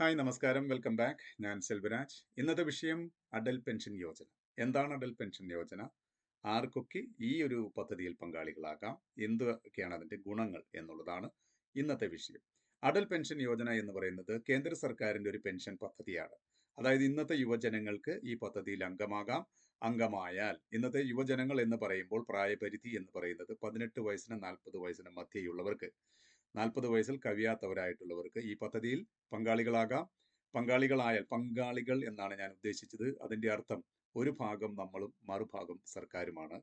Hi നമസ്കാരം. Welcome back. ഞാൻ സെൽവരാജ്. ഇന്നത്തെ വിഷയം അടൽ പെൻഷൻ യോജന. എന്താണ് അടൽ പെൻഷൻ യോജന? ആർക്കൊക്കെ ഈ ഒരു പദ്ധതിയിൽ പങ്കാളികളാകാം? എന്തൊക്കെയാണ് അതിന്റെ ഗുണങ്ങൾ എന്നുള്ളതാണ് ഇന്നത്തെ വിഷയം. അടൽ പെൻഷൻ യോജന എന്ന് പറയുന്നത് കേന്ദ്ര സർക്കാരിന്റെ ഒരു പെൻഷൻ പദ്ധതിയാണ്. അതായത് ഇന്നത്തെ യുവജനങ്ങൾക്ക് ഈ പദ്ധതിയിൽ അംഗമാകാം. അംഗമായാൽ ഇന്നത്തെ യുവജനങ്ങൾ എന്ന് പറയുമ്പോൾ പ്രായപരിധി എന്ന് പറയുന്നത് പതിനെട്ട് വയസ്സിന് നാൽപ്പത് വയസ്സിന് മധ്യയുള്ളവർക്ക്. നാൽപ്പത് വയസ്സിൽ കവിയാത്തവരായിട്ടുള്ളവർക്ക് ഈ പദ്ധതിയിൽ പങ്കാളികളാകാം. പങ്കാളികളായാൽ പങ്കാളികൾ എന്നാണ് ഞാൻ ഉദ്ദേശിച്ചത്. അതിന്റെ അർത്ഥം ഒരു ഭാഗം നമ്മളും മറുഭാഗം സർക്കാരുമാണ്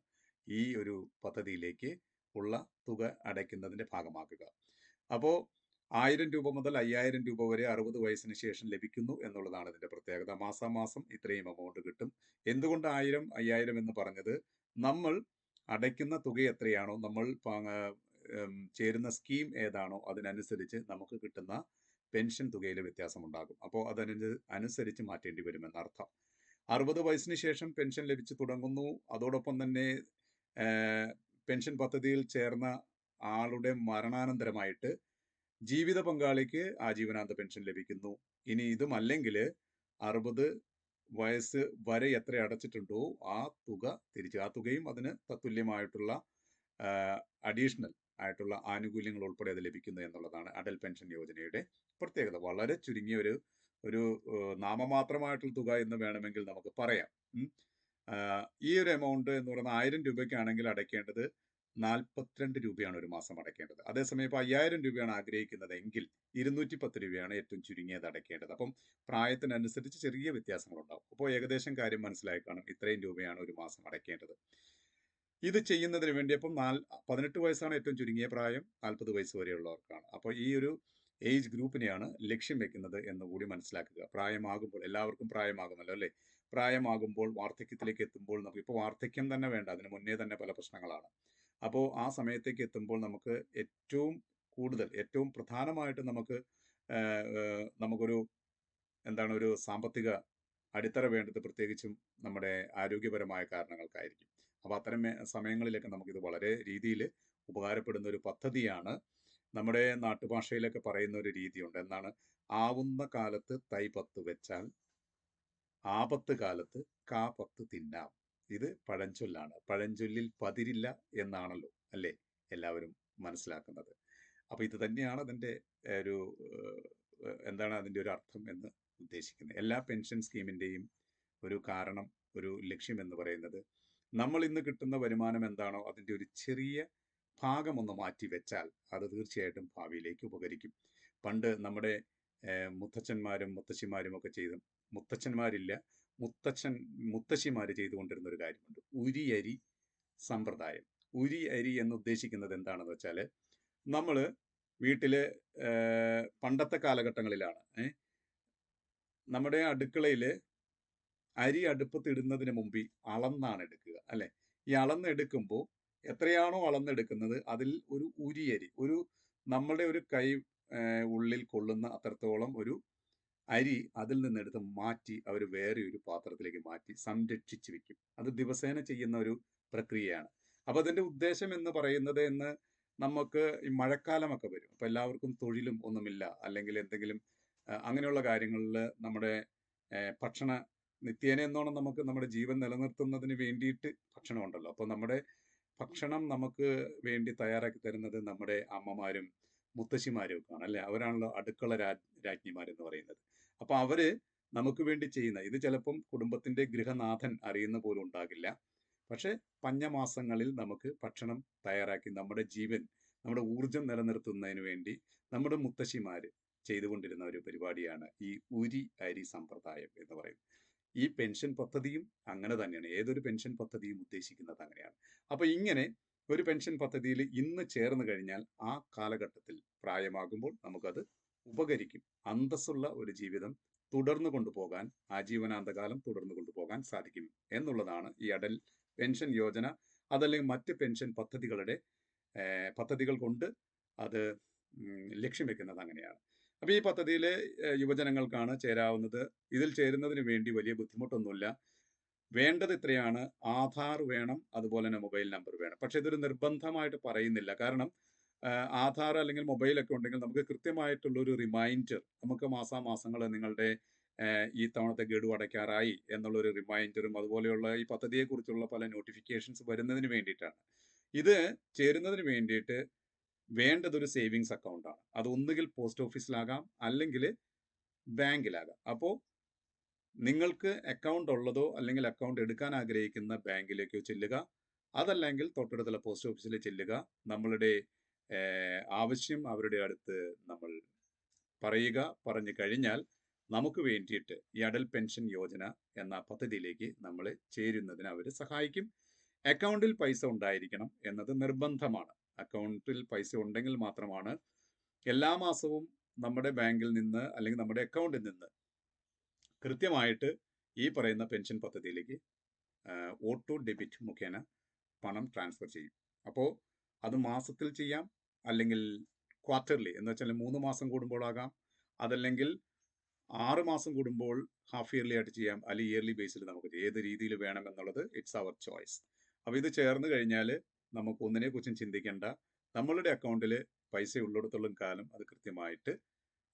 ഈ ഒരു പദ്ധതിയിലേക്ക് ഉള്ള തുക അടയ്ക്കുന്നതിന്റെ ഭാഗമാക്കുക അപ്പോൾ ആയിരം രൂപ മുതൽ അയ്യായിരം രൂപ വരെ അറുപത് വയസ്സിന് ശേഷം ലഭിക്കുന്നു എന്നുള്ളതാണ് ഇതിന്റെ പ്രത്യേകത. മാസാമാസം ഇത്രയും എമൗണ്ട് കിട്ടും. എന്തുകൊണ്ട് ആയിരം അയ്യായിരം എന്ന് പറഞ്ഞത്? നമ്മൾ അടയ്ക്കുന്ന തുക എത്രയാണോ നമ്മൾ ചേരുന്ന സ്കീം ഏതാണോ അതിനനുസരിച്ച് നമുക്ക് കിട്ടുന്ന പെൻഷൻ തുകയിൽ വ്യത്യാസമുണ്ടാകും അപ്പോൾ അതിന് അനുസരിച്ച് മാറ്റേണ്ടി വരുമെന്നർത്ഥം അറുപത് വയസ്സിന് ശേഷം പെൻഷൻ ലഭിച്ചു തുടങ്ങുന്നു. അതോടൊപ്പം തന്നെ പെൻഷൻ പദ്ധതിയിൽ ചേർന്ന ആളുടെ മരണാനന്തരമായിട്ട് ജീവിത പങ്കാളിക്ക് ആജീവനാന്ത പെൻഷൻ ലഭിക്കുന്നു. ഇനി ഇതുമല്ലെങ്കിൽ അറുപത് വയസ്സ് വരെ എത്ര അടച്ചിട്ടുണ്ടോ ആ തുക തിരിച്ച് ആ തുകയും അതിന് തത്തുല്യമായിട്ടുള്ള അഡീഷണൽ ആയിട്ടുള്ള ആനുകൂല്യങ്ങൾ ഉൾപ്പെടെ അത് ലഭിക്കുന്നു എന്നുള്ളതാണ് അടൽ പെൻഷൻ യോജനയുടെ പ്രത്യേകത. വളരെ ചുരുങ്ങിയ ഒരു ഒരു നാമമാത്രമായിട്ടുള്ള തുക എന്ന് വേണമെങ്കിൽ നമുക്ക് പറയാം. ഈ ഒരു എമൗണ്ട് എന്ന് പറയുന്നത് ആയിരം രൂപയ്ക്കാണെങ്കിൽ അടയ്ക്കേണ്ടത് നാൽപ്പത്തിരണ്ട് രൂപയാണ് ഒരു മാസം അടയ്ക്കേണ്ടത്. അതേസമയം ഇപ്പോൾ അയ്യായിരം രൂപയാണ് ആഗ്രഹിക്കുന്നത് എങ്കിൽ ഇരുന്നൂറ്റി പത്ത് രൂപയാണ് ഏറ്റവും ചുരുങ്ങിയത് അടയ്ക്കേണ്ടത്. അപ്പം പ്രായത്തിനനുസരിച്ച് ചെറിയ വ്യത്യാസങ്ങളുണ്ടാകും അപ്പോൾ ഏകദേശം കാര്യം മനസ്സിലായി കാണും. ഇത്രയും രൂപയാണ് ഒരു മാസം അടയ്ക്കേണ്ടത്. ഇത് ചെയ്യുന്നതിന് വേണ്ടി അപ്പം നാല് പതിനെട്ട് വയസ്സാണ് ഏറ്റവും ചുരുങ്ങിയ പ്രായം നാൽപ്പത് വയസ്സ് വരെയുള്ളവർക്കാണ്. അപ്പോൾ ഈ ഒരു ഏജ് ഗ്രൂപ്പിനെയാണ് ലക്ഷ്യം വെക്കുന്നത് എന്ന് കൂടി മനസ്സിലാക്കുക. പ്രായമാകുമ്പോൾ എല്ലാവർക്കും പ്രായമാകുമല്ലോ അല്ലേ? പ്രായമാകുമ്പോൾ വാർദ്ധക്യത്തിലേക്ക് എത്തുമ്പോൾ നമുക്ക് ഇപ്പോൾ വാർദ്ധക്യം തന്നെ വേണ്ട അതിന് മുന്നേ തന്നെ പല പ്രശ്നങ്ങളാണ്. അപ്പോൾ ആ സമയത്തേക്ക് എത്തുമ്പോൾ നമുക്ക് ഏറ്റവും കൂടുതൽ ഏറ്റവും പ്രധാനമായിട്ട് നമുക്ക് നമുക്കൊരു എന്താണ് ഒരു സാമ്പത്തിക അടിത്തറ വേണ്ടത് പ്രത്യേകിച്ചും നമ്മുടെ ആരോഗ്യപരമായ കാരണങ്ങൾക്കായിരിക്കും. അപ്പോൾ അത്തരം സമയങ്ങളിലൊക്കെ നമുക്കിത് വളരെ രീതിയിൽ ഉപകാരപ്പെടുന്ന ഒരു പദ്ധതിയാണ് നമ്മുടെ നാട്ടുഭാഷയിലൊക്കെ പറയുന്ന ഒരു രീതിയുണ്ട്. എന്നാണ് ആവുന്ന കാലത്ത് തൈ പത്ത് വെച്ചാൽ ആപത്ത് കാലത്ത് കാ പത്ത് തിന്നാം. ഇത് പഴഞ്ചൊല്ലാണ്. പഴഞ്ചൊല്ലിൽ പതിരില്ല എന്നാണല്ലോ അല്ലേ എല്ലാവരും മനസ്സിലാക്കുന്നത്. അപ്പോൾ ഇത് തന്നെയാണ് അതിന്റെ ഒരു എന്താണ് അതിന്റെ ഒരു അർത്ഥം എന്ന് ഉദ്ദേശിക്കുന്നത്. എല്ലാ പെൻഷൻ സ്കീമിന്റെയും ഒരു കാരണം ഒരു ലക്ഷ്യം എന്ന് പറയുന്നത് നമ്മൾ ഇന്ന് കിട്ടുന്ന വരുമാനം എന്താണോ അതിന്റെ ഒരു ചെറിയ ഭാഗം ഒന്ന് മാറ്റി വെച്ചാൽ അത് തീർച്ചയായിട്ടും ഭാവിയിലേക്ക് ഉപകരിക്കും. പണ്ട് നമ്മുടെ മുത്തച്ഛന്മാരും മുത്തശ്ശിമാരും ഒക്കെ ചെയ്ത് മുത്തച്ഛന്മാരില്ല മുത്തച്ഛൻ മുത്തശ്ശിമാർ ചെയ്തുകൊണ്ടിരുന്ന ഒരു കാര്യമുണ്ട്. ഉരിയരി സമ്പ്രദായം. ഉരി അരി എന്ന് ഉദ്ദേശിക്കുന്നത് എന്താണെന്ന് വെച്ചാൽ നമ്മൾ വീട്ടിൽ പണ്ടത്തെ കാലഘട്ടങ്ങളിലാണ് നമ്മുടെ അടുക്കളയിൽ അരി അടുപ്പത്തിടുന്നതിന് മുമ്പ് അളന്നാണ് എടുക്കുക അല്ലെ? ഈ അളന്നെടുക്കുമ്പോൾ എത്രയാണോ അളന്നെടുക്കുന്നത് അതിൽ ഒരു ഉരി അരി ഒരു നമ്മളുടെ ഒരു കൈ ഉള്ളിൽ കൊള്ളുന്ന അത്രത്തോളം ഒരു അരി അതിൽ നിന്നെടുത്ത് മാറ്റി അവർ വേറെ ഒരു പാത്രത്തിലേക്ക് മാറ്റി സംരക്ഷിച്ചു വെക്കും. അത് ദിവസേന ചെയ്യുന്ന ഒരു പ്രക്രിയയാണ്. അപ്പൊ അതിന്റെ ഉദ്ദേശം എന്ന് പറയുന്നത് എന്ന് നമുക്ക് ഈ മഴക്കാലമൊക്കെ വരും. അപ്പോൾ എല്ലാവർക്കും തൊഴിലും ഒന്നുമില്ല. അല്ലെങ്കിൽ എന്തെങ്കിലും അങ്ങനെയുള്ള കാര്യങ്ങളിൽ നമ്മുടെ ഭക്ഷണ നിത്യേന എന്നോണം നമുക്ക് നമ്മുടെ ജീവൻ നിലനിർത്തുന്നതിന് വേണ്ടിയിട്ട് ഭക്ഷണം ഉണ്ടല്ലോ അപ്പോൾ നമ്മുടെ ഭക്ഷണം നമുക്ക് വേണ്ടി തയ്യാറാക്കി തരുന്നത് നമ്മുടെ അമ്മമാരും മുത്തശ്ശിമാരും ഒക്കെയാണ് അല്ലെ? അവരാണല്ലോ അടുക്കള രാജ്ഞിമാരെന്ന് പറയുന്നത്. അപ്പോൾ അവർ നമുക്ക് വേണ്ടി ചെയ്യുന്ന ഇത് ചിലപ്പം കുടുംബത്തിന്റെ ഗൃഹനാഥൻ അറിയുന്ന പോലും ഉണ്ടാകില്ല. പക്ഷെ പഞ്ഞമാസങ്ങളിൽ നമുക്ക് ഭക്ഷണം തയ്യാറാക്കി നമ്മുടെ ജീവൻ നമ്മുടെ ഊർജം നിലനിർത്തുന്നതിന് വേണ്ടി നമ്മുടെ മുത്തശ്ശിമാര് ചെയ്തുകൊണ്ടിരുന്ന ഒരു പരിപാടിയാണ് ഈ ഉരി അരി സമ്പ്രദായം എന്ന് പറയുന്നത്. ഈ പെൻഷൻ പദ്ധതിയും അങ്ങനെ തന്നെയാണ്. ഏതൊരു പെൻഷൻ പദ്ധതിയും ഉദ്ദേശിക്കുന്നത് അങ്ങനെയാണ്. അപ്പൊ ഇങ്ങനെ ഒരു പെൻഷൻ പദ്ധതിയിൽ ഇന്ന് ചേർന്ന് കഴിഞ്ഞാൽ ആ കാലഘട്ടത്തിൽ പ്രായമാകുമ്പോൾ നമുക്കത് ഉപകരിക്കും. അന്തസ്സുള്ള ഒരു ജീവിതം തുടർന്നു കൊണ്ടുപോകാൻ ആജീവനാന്തകാലം തുടർന്നു കൊണ്ടുപോകാൻ സാധിക്കും എന്നുള്ളതാണ് ഈ അടൽ പെൻഷൻ യോജന അതല്ലെങ്കിൽ മറ്റ് പെൻഷൻ പദ്ധതികളുടെ പദ്ധതികൾ കൊണ്ട് അത് ലക്ഷ്യം വെക്കുന്നത് അങ്ങനെയാണ്. അപ്പോൾ ഈ പദ്ധതിയിൽ യുവജനങ്ങൾക്കാണ് ചേരാവുന്നത്. ഇതിൽ ചേരുന്നതിന് വേണ്ടി വലിയ ബുദ്ധിമുട്ടൊന്നുമില്ല. വേണ്ടത് ഇത്രയാണ്. ആധാർ വേണം അതുപോലെ തന്നെ മൊബൈൽ നമ്പർ വേണം. പക്ഷെ ഇതൊരു നിർബന്ധമായിട്ട് പറയുന്നില്ല. കാരണം ആധാർ അല്ലെങ്കിൽ മൊബൈലൊക്കെ ഉണ്ടെങ്കിൽ നമുക്ക് കൃത്യമായിട്ടുള്ള ഒരു റിമൈൻഡർ നമുക്ക് മാസാമാസങ്ങൾ നിങ്ങളുടെ ഈ തവണത്തെ ഗഡു അടയ്ക്കാറായി എന്നുള്ളൊരു റിമൈൻഡറും അതുപോലെയുള്ള ഈ പദ്ധതിയെക്കുറിച്ചുള്ള പല നോട്ടിഫിക്കേഷൻസ് വരുന്നതിന് വേണ്ടിയിട്ടാണ്. ഇത് ചേരുന്നതിന് വേണ്ടിയിട്ട് വേണ്ടത് ഒരു സേവിങ്സ് അക്കൗണ്ടാണ്. അത് ഒന്നുകിൽ പോസ്റ്റ് ഓഫീസിലാകാം അല്ലെങ്കിൽ ബാങ്കിലാകാം. അപ്പോൾ നിങ്ങൾക്ക് അക്കൗണ്ട് ഉള്ളതോ അല്ലെങ്കിൽ അക്കൗണ്ട് എടുക്കാൻ ആഗ്രഹിക്കുന്ന ബാങ്കിലേക്കോ ചെല്ലുക. അതല്ലെങ്കിൽ തൊട്ടടുത്തുള്ള പോസ്റ്റ് ഓഫീസിൽ ചെല്ലുക. നമ്മളുടെ ആവശ്യം അവരുടെ അടുത്ത് നമ്മൾ പറയുക. പറഞ്ഞു കഴിഞ്ഞാൽ നമുക്ക് വേണ്ടിയിട്ട് ഈ അടൽ പെൻഷൻ യോജന എന്ന പദ്ധതിയിലേക്ക് നമ്മൾ ചേരുന്നതിന് അവർ സഹായിക്കും. അക്കൗണ്ടിൽ പൈസ ഉണ്ടായിരിക്കണം എന്നത് നിർബന്ധമാണ്. അക്കൗണ്ടിൽ പൈസ ഉണ്ടെങ്കിൽ മാത്രമാണ് എല്ലാ മാസവും നമ്മുടെ ബാങ്കിൽ നിന്ന് അല്ലെങ്കിൽ നമ്മുടെ അക്കൗണ്ടിൽ നിന്ന് കൃത്യമായിട്ട് ഈ പറയുന്ന പെൻഷൻ പദ്ധതിയിലേക്ക് ഓട്ടോ ഡെബിറ്റ് മുഖേന പണം ട്രാൻസ്ഫർ ചെയ്യും. അപ്പോൾ അത് മാസത്തിൽ ചെയ്യാം. അല്ലെങ്കിൽ ക്വാർട്ടർലി എന്ന് വെച്ചാൽ മൂന്ന് മാസം കൂടുമ്പോഴാകാം അതല്ലെങ്കിൽ ആറ് മാസം കൂടുമ്പോൾ ഹാഫ് ഇയർലി ആയിട്ട് ചെയ്യാം. അല്ലെങ്കിൽ ഇയർലി ബേസിൽ നമുക്ക് ഏത് രീതിയിൽ വേണം എന്നുള്ളത് ഇറ്റ്സ് അവർ ചോയ്സ്. അപ്പോൾ ഇത് ചേർന്ന് കഴിഞ്ഞാൽ നമുക്ക് ഒന്നിനെക്കുറിച്ചും ചിന്തിക്കേണ്ട. നമ്മളുടെ അക്കൗണ്ടിൽ പൈസ ഉള്ളിടത്തോളം കാലം അത് കൃത്യമായിട്ട്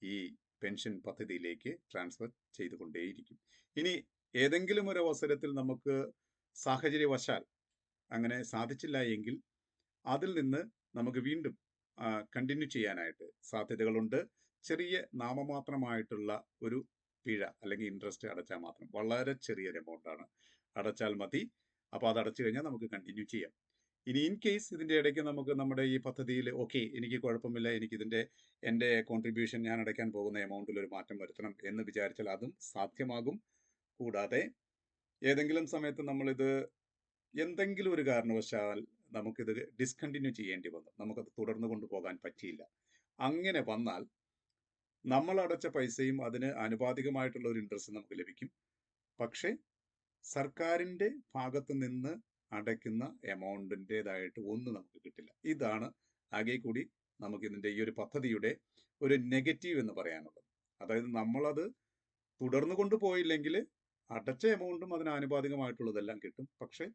ഈ പെൻഷൻ പദ്ധതിയിലേക്ക് ട്രാൻസ്ഫർ ചെയ്തുകൊണ്ടേയിരിക്കും. ഇനി ഏതെങ്കിലും ഒരു അവസരത്തിൽ നമുക്ക് സാഹചര്യവശാൽ അങ്ങനെ സാധിച്ചില്ല എങ്കിൽ അതിൽ നിന്ന് നമുക്ക് വീണ്ടും കണ്ടിന്യൂ ചെയ്യാനായിട്ട് സാധ്യതകളുണ്ട്. ചെറിയ നാമമാത്രമായിട്ടുള്ള ഒരു പിഴ അല്ലെങ്കിൽ ഇൻട്രസ്റ്റ് അടച്ചാൽ മാത്രം വളരെ ചെറിയൊരു എമൗണ്ടാണ്. അടച്ചാൽ മതി. അപ്പോൾ അത് അടച്ചു കഴിഞ്ഞാൽ നമുക്ക് കണ്ടിന്യൂ ചെയ്യാം. ഇനി ഇൻ കേസ് ഇതിന്റെ ഇടയ്ക്ക് നമുക്ക് നമ്മുടെ ഈ പദ്ധതിയിൽ ഓക്കെ എനിക്ക് കുഴപ്പമില്ല. എനിക്കിതിന്റെ എന്റെ കോൺട്രിബ്യൂഷൻ ഞാൻ അടയ്ക്കാൻ പോകുന്ന എമൗണ്ടിൽ ഒരു മാറ്റം വരുത്തണം എന്ന് വിചാരിച്ചാൽ അതും സാധ്യമാകും. കൂടാതെ ഏതെങ്കിലും സമയത്ത് നമ്മളിത് എന്തെങ്കിലും ഒരു കാരണവശാൽ നമുക്കിത് ഡിസ്കണ്ടിന്യൂ ചെയ്യേണ്ടി വന്നു. നമുക്കത് തുടർന്ന് കൊണ്ടുപോകാൻ പറ്റിയില്ല. അങ്ങനെ വന്നാൽ നമ്മൾ അടച്ച പൈസയും അതിന് ആനുപാതികമായിട്ടുള്ള ഒരു ഇൻട്രസ്റ്റ് നമുക്ക് ലഭിക്കും. പക്ഷേ സർക്കാരിന്റെ ഭാഗത്ത് നിന്ന് അടയ്ക്കുന്ന എമൗണ്ടിന്റെതായിട്ട് ഒന്നും നമുക്ക് കിട്ടില്ല. ഇതാണ് ആകെ കൂടി നമുക്ക് ഇതിന്റെ ഈ ഒരു പദ്ധതിയുടെ ഒരു നെഗറ്റീവ് എന്ന് പറയാനുള്ളത്. അതായത് നമ്മളത് തുടർന്നു കൊണ്ടുപോയില്ലെങ്കിൽ അടച്ച എമൗണ്ടും അതിന് ആനുപാതികമായിട്ടുള്ളതെല്ലാം കിട്ടും. പക്ഷേ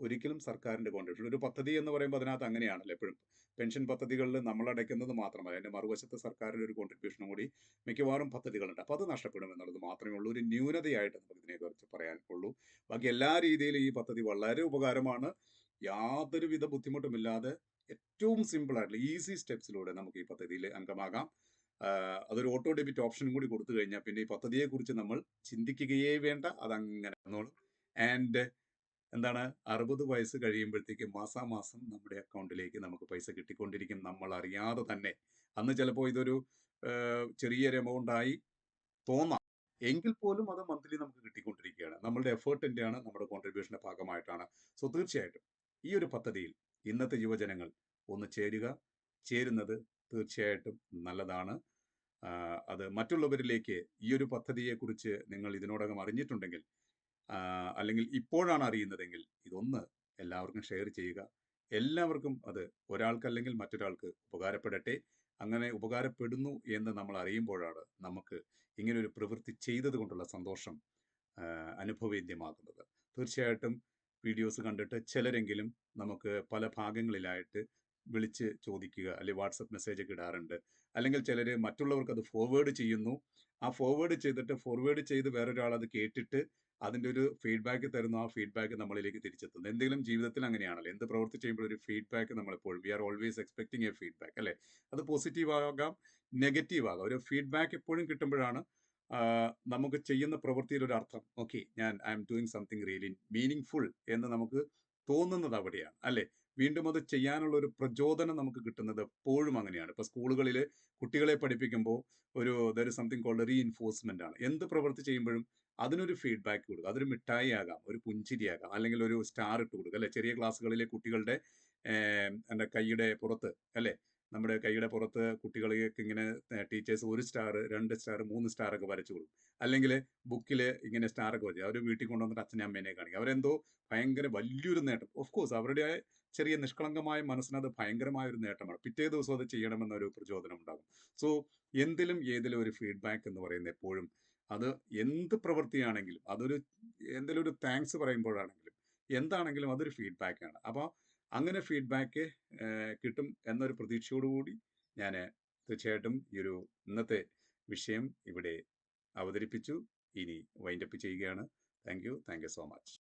ഒരിക്കലും സർക്കാരിന്റെ കോൺട്രിബ്യൂഷൻ ഒരു പദ്ധതി എന്ന് പറയുമ്പോൾ അതിനകത്ത് അങ്ങനെയാണല്ലോ എപ്പോഴും പെൻഷൻ പദ്ധതികളിൽ നമ്മൾ അടയ്ക്കുന്നത് മാത്രമല്ല അതിന്റെ മറുവശത്ത് സർക്കാരിന്റെ ഒരു കോൺട്രിബ്യൂഷനും കൂടി മിക്കവാറും പദ്ധതികളുണ്ട്. അപ്പോൾ അത് നഷ്ടപ്പെടും എന്നുള്ളത് മാത്രമേ ഉള്ളൂ. ഒരു ന്യൂനതയായിട്ട് നമുക്ക് ഇതിനെക്കുറിച്ച് പറയാൻ ഉള്ളൂ. ബാക്കി എല്ലാ രീതിയിലും ഈ പദ്ധതി വളരെ ഉപകാരമാണ്. യാതൊരുവിധ ബുദ്ധിമുട്ടുമില്ലാതെ ഏറ്റവും സിമ്പിളായിട്ടുള്ള ഈസി സ്റ്റെപ്സിലൂടെ നമുക്ക് ഈ പദ്ധതിയിൽ അംഗമാകാം. അതൊരു ഓട്ടോ ഡെബിറ്റ് ഓപ്ഷനും കൂടി കൊടുത്തു കഴിഞ്ഞാൽ പിന്നെ ഈ പദ്ധതിയെക്കുറിച്ച് നമ്മൾ ചിന്തിക്കുകയേ വേണ്ട. അതങ്ങനെ. ആൻഡ് എന്താണ് 60 വയസ്സ് കഴിയുമ്പോഴത്തേക്ക് മാസാമാസം നമ്മുടെ അക്കൗണ്ടിലേക്ക് നമുക്ക് പൈസ കിട്ടിക്കൊണ്ടിരിക്കും. നമ്മൾ അറിയാതെ തന്നെ. അന്ന് ചിലപ്പോൾ ഇതൊരു ചെറിയൊരു എമൗണ്ടായി തോന്നാം. എങ്കിൽ പോലും അത് മന്ത്ലി നമുക്ക് കിട്ടിക്കൊണ്ടിരിക്കുകയാണ്. നമ്മളുടെ എഫേർട്ടിന്റെയാണ് നമ്മുടെ കോൺട്രിബ്യൂഷന്റെ ഭാഗമായിട്ടാണ്. സോ തീർച്ചയായിട്ടും ഈ ഒരു പദ്ധതിയിൽ ഇന്നത്തെ യുവജനങ്ങൾ ഒന്ന് ചേരുക. ചേരുന്നത് തീർച്ചയായിട്ടും നല്ലതാണ്. അത് മറ്റുള്ളവരിലേക്ക് ഈ ഒരു പദ്ധതിയെക്കുറിച്ച് നിങ്ങൾ ഇതിനോടകം അറിഞ്ഞിട്ടുണ്ടെങ്കിൽ അല്ലെങ്കിൽ ഇപ്പോഴാണ് അറിയുന്നതെങ്കിൽ ഇതൊന്ന് എല്ലാവർക്കും ഷെയർ ചെയ്യുക. എല്ലാവർക്കും അത് ഒരാൾക്കല്ലെങ്കിൽ മറ്റൊരാൾക്ക് ഉപകാരപ്പെടട്ടെ. അങ്ങനെ ഉപകാരപ്പെടുന്നു എന്ന് നമ്മൾ അറിയുമ്പോഴാണ് നമുക്ക് ഇങ്ങനൊരു പ്രവൃത്തി ചെയ്തത് കൊണ്ടുള്ള സന്തോഷം അനുഭവേദ്യമാകുന്നത്. തീർച്ചയായിട്ടും വീഡിയോസ് കണ്ടിട്ട് ചിലരെങ്കിലും നമുക്ക് പല ഭാഗങ്ങളിലായിട്ട് വിളിച്ച് ചോദിക്കുക അല്ലെങ്കിൽ വാട്സപ്പ് മെസ്സേജ് ഒക്കെ ഇടാറുണ്ട്. അല്ലെങ്കിൽ ചിലർ മറ്റുള്ളവർക്ക് അത് ഫോർവേഡ് ചെയ്യുന്നു. ആ ഫോർവേഡ് ചെയ്തിട്ട് ഫോർവേഡ് ചെയ്ത് വേറൊരാൾ അത് കേട്ടിട്ട് അതിന്റെ ഒരു ഫീഡ്ബാക്ക് തരുന്നു. ആ ഫീഡ്ബാക്ക് നമ്മളിലേക്ക് തിരിച്ചെത്തുന്നു. എന്തെങ്കിലും ജീവിതത്തിൽ അങ്ങനെയാണല്ലോ. എന്ത് പ്രവൃത്തി ചെയ്യുമ്പോൾ ഒരു ഫീഡ്ബാക്ക് നമ്മളെപ്പോഴും we are always expecting a feedback അല്ലേ? അത് പോസിറ്റീവ് ആകാം, നെഗറ്റീവ് ആകാം. ഒരു ഫീഡ്ബാക്ക് എപ്പോഴും കിട്ടുമ്പോഴാണ് നമുക്ക് ചെയ്യുന്ന പ്രവൃത്തിയിൽ ഒരു അർത്ഥം ഓക്കെ ഞാൻ I am doing something really meaningful എന്ന് നമുക്ക് തോന്നുന്നത് അവിടെയാണ് അല്ലേ? വീണ്ടും അത് ചെയ്യാനുള്ള ഒരു പ്രചോദനം നമുക്ക് കിട്ടുന്നത് എപ്പോഴും അങ്ങനെയാണ്. ഇപ്പൊ സ്കൂളുകളിൽ കുട്ടികളെ പഠിപ്പിക്കുമ്പോൾ ഒരു ദർ സംതിങ് കോൾഡ് റീഇൻഫോഴ്സ്മെന്റ് ആണ്. എന്ത് പ്രവൃത്തി ചെയ്യുമ്പോഴും അതിനൊരു ഫീഡ്ബാക്ക് കൊടുക്കുക. അതൊരു മിഠായി ആകാം, ഒരു പുഞ്ചിരിയാകാം, അല്ലെങ്കിൽ ഒരു സ്റ്റാർ ഇട്ട് കൊടുക്കുക അല്ലെ ചെറിയ ക്ലാസ്സുകളിലെ കുട്ടികളുടെ എന്റെ കൈയുടെ പുറത്ത് അല്ലേ? നമ്മുടെ കൈയുടെ പുറത്ത് കുട്ടികൾക്ക് ഇങ്ങനെ ടീച്ചേഴ്സ് ഒരു സ്റ്റാർ, രണ്ട് സ്റ്റാർ, മൂന്ന് സ്റ്റാർ ഒക്കെ വരച്ചു കൊടുക്കും. അല്ലെങ്കിൽ ബുക്കിൽ ഇങ്ങനെ സ്റ്റാർ ഒക്കെ വരച്ചു അവർ വീട്ടിൽ കൊണ്ടുവന്നിട്ട് അച്ഛനെ അമ്മേനെ കാണിക്കും. അവരെന്തോ ഭയങ്കര വലിയൊരു നേട്ടം ഓഫ് കോഴ്സ് അവരുടെ ചെറിയ നിഷ്കളങ്കമായ മനസ്സിനത് ഭയങ്കരമായ ഒരു നേട്ടമാണ്. പിറ്റേ ദിവസം അത് ചെയ്യണമെന്നൊരു പ്രചോദനം ഉണ്ടാകും. സോ എന്തിലും ഏതിലും ഒരു ഫീഡ്ബാക്ക് എന്ന് പറയുന്നത് എപ്പോഴും അത് എന്ത് പ്രവൃത്തിയാണെങ്കിലും അതൊരു എന്തെങ്കിലും ഒരു താങ്ക്സ് പറയുമ്പോഴാണെങ്കിലും എന്താണെങ്കിലും അതൊരു ഫീഡ്ബാക്ക് അപ്പോൾ അപ്പൊ അങ്ങനെ ഫീഡ്ബാക്ക് കിട്ടും എന്നൊരു പ്രതീക്ഷയോടുകൂടി ഞാൻ തീർച്ചയായിട്ടും ഈ ഒരു ഇന്നത്തെ വിഷയം ഇവിടെ അവതരിപ്പിച്ചു. ഇനി വൈൻഡപ്പ് ചെയ്യുകയാണ്. Thank you thank you so much